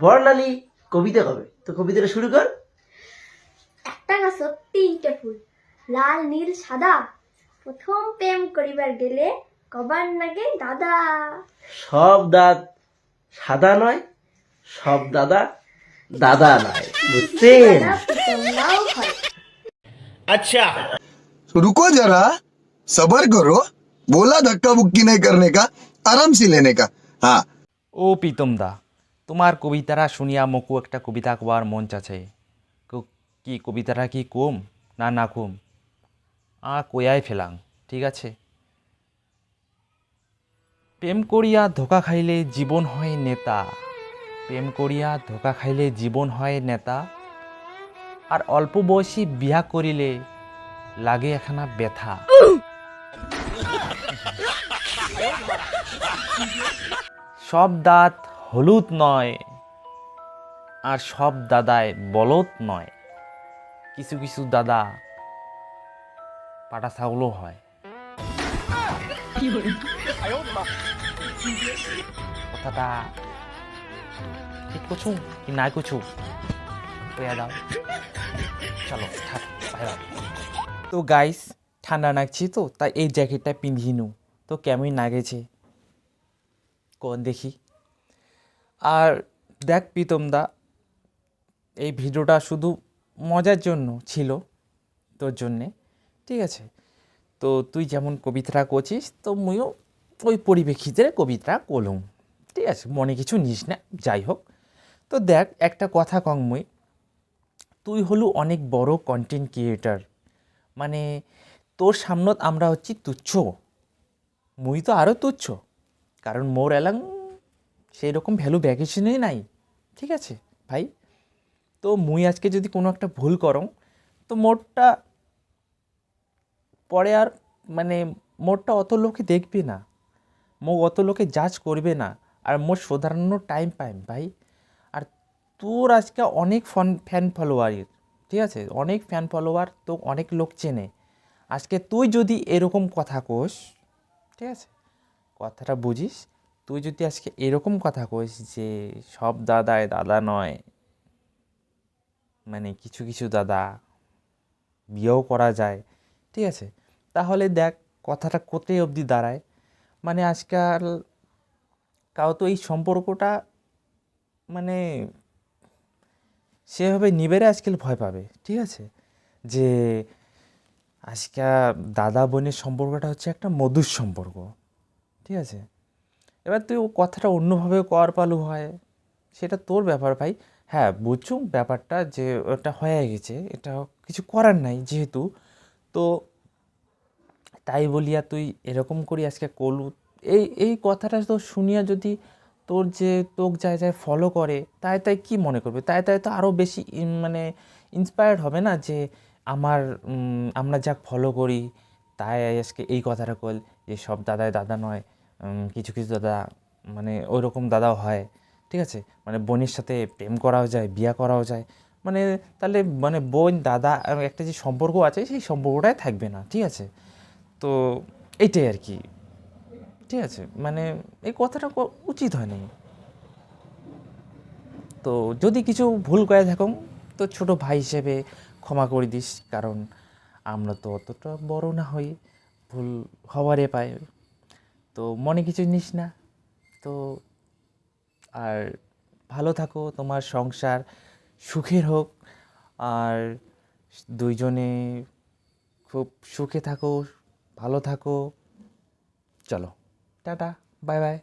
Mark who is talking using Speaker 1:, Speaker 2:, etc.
Speaker 1: বর্ণালী কবিতা কবে তো কবিতাটা শুরু কর
Speaker 2: একটা গাছত তিনটে ফুল লাল নীল সাদা প্রথম প্রেম করিবার গেলে কবার নাগে দাদা
Speaker 1: সব দাঁত সাদা নয় সব দাদা দাদা নয় বুঝছেন
Speaker 2: দাদা পিতমরাও হয়
Speaker 3: रुको जरा सबर करो बोला धक्का बुक्की नहीं करने का आराम से लेने का हाँ
Speaker 4: ও প্রীতম দা তোমার কবিতাটা শুনিয়া মকু একটা কবিতা কোয়ার মন চাছে কি কবিতাটা কি কম না না কম? আ কয়াই ফেলাং, ঠিক আছে? প্রেম করিয়া ধোকা খাইলে জীবন হয় নেতা। প্রেম করিয়া ধোকা খাইলে জীবন হয় নেতা। আর অল্প বয়সী বিয়া করিলে লাগে এখানা ব্যথা। সব দাঁত হলুদ নয় আর সব দাদায় বলদ নয়। কিছু কিছু দাদা পাটা ছাগলও হয়। কথাটা ঠিক করছু কি নাই করছু? দাও। চলো তো গাইস ঠান্ডা লাগছে তো, তাই এই জ্যাকেটটা পিন্ধিনু। তো কেমন লাগেছে? কোন দেখি। আর দেখ প্রীতম দা, এই ভিডিওটা শুধু মজার জন্য ছিল তোর জন্যে, ঠিক আছে? তো তুই যেমন কবিতাটা করছিস তো মুইও ওই পরিপ্রেক্ষিতে কবিতা করলুম, ঠিক আছে? মনে কিছু নিস না, যাই হোক। তো দেখ, একটা কথা কং মুই, তুই হলু অনেক বড় কন্টেন্ট ক্রিয়েটার মানে তোর সামনত আমরা হচ্ছি তুচ্ছ, মুই তো আরও তুচ্ছ, কারণ মোর এলাং সেই রকম ভ্যালু ভ্যাকেশনই নাই। ঠিক আছে, ভাই? তো মুই আজকে যদি কোনো একটা ভুল করং, তো মোরটা পরে আর মানে মোরটা অত লোকে দেখবে না। মো অত লোকে জাজ করবে না। আর মোর শোধারানোর টাইম পাইম ভাই। আর তোর আজকে অনেক ফন ফ্যান ফলোয়ারের ঠিক আছে? অনেক ফ্যান ফলোয়ার তো অনেক লোক চেনে। আজকে তুই যদি এরকম কথা কোস, ঠিক আছে? কথাটা বুঝিস। তুই যদি আজকে এরকম কথা কইস যে সব দাদায় দাদা নয় মানে কিছু কিছু দাদা বিয়েও করা যায়, ঠিক আছে? তাহলে দেখ কথাটা কোথায় অবধি দাঁড়ায়। মানে আজকাল কাউ তো এই সম্পর্কটা মানে সেভাবে নিবেরে আজকাল ভয় পাবে, ঠিক আছে? যে আজকাল দাদা বোনের সম্পর্কটা হচ্ছে একটা মধুর সম্পর্ক, ঠিক আছে? এবার তুই ও কথাটা অন্যভাবে কর পালু হয়, সেটা তোর ব্যাপার ভাই। হ্যাঁ বুঝছু ব্যাপারটা যে ওটা হয়ে গেছে, এটা কিছু করার নাই যেহেতু। তো তাই বলিয়া তুই এরকম করি আজকে কলু এই এই কথাটা তো শুনিয়া যদি তোর যে তোক যায় যায় ফলো করে, তাই তাই কি মনে করবে? তাই তাই তো আরও বেশি মানে ইন্সপায়ার্ড হবে না যে আমার আমরা যাক ফলো করি, তাই আজকে এই কথাটা কল যে সব দাদাই দাদা নয়। কিছু কিছু দাদা মানে ওই রকম দাদাও হয়, ঠিক আছে? মানে বোনের সাথে প্রেম করাও যায়, বিয়া করাও যায়। মানে তাহলে মানে বোন, দাদা একটা যে সম্পর্ক আছে, সেই সম্পর্কটাই থাকবে না, ঠিক আছে? তো এইটাই আর কি, ঠিক আছে? মানে এই কথাটা উচিত হয়নি তো যদি কিছু ভুল করে থাকো, তো ছোট ভাই হিসেবে ক্ষমা করে দিস, কারণ আমরা তো অতটা বড় না হই ভুল হওয়ারে পাই তো মনে কিছু নিস না। তো আর ভালো থাকো, তোমার সংসার সুখের হোক। আর দুইজনে খুব সুখে থাকো, ভালো থাকো। চলো, টাটা, বাই বাই।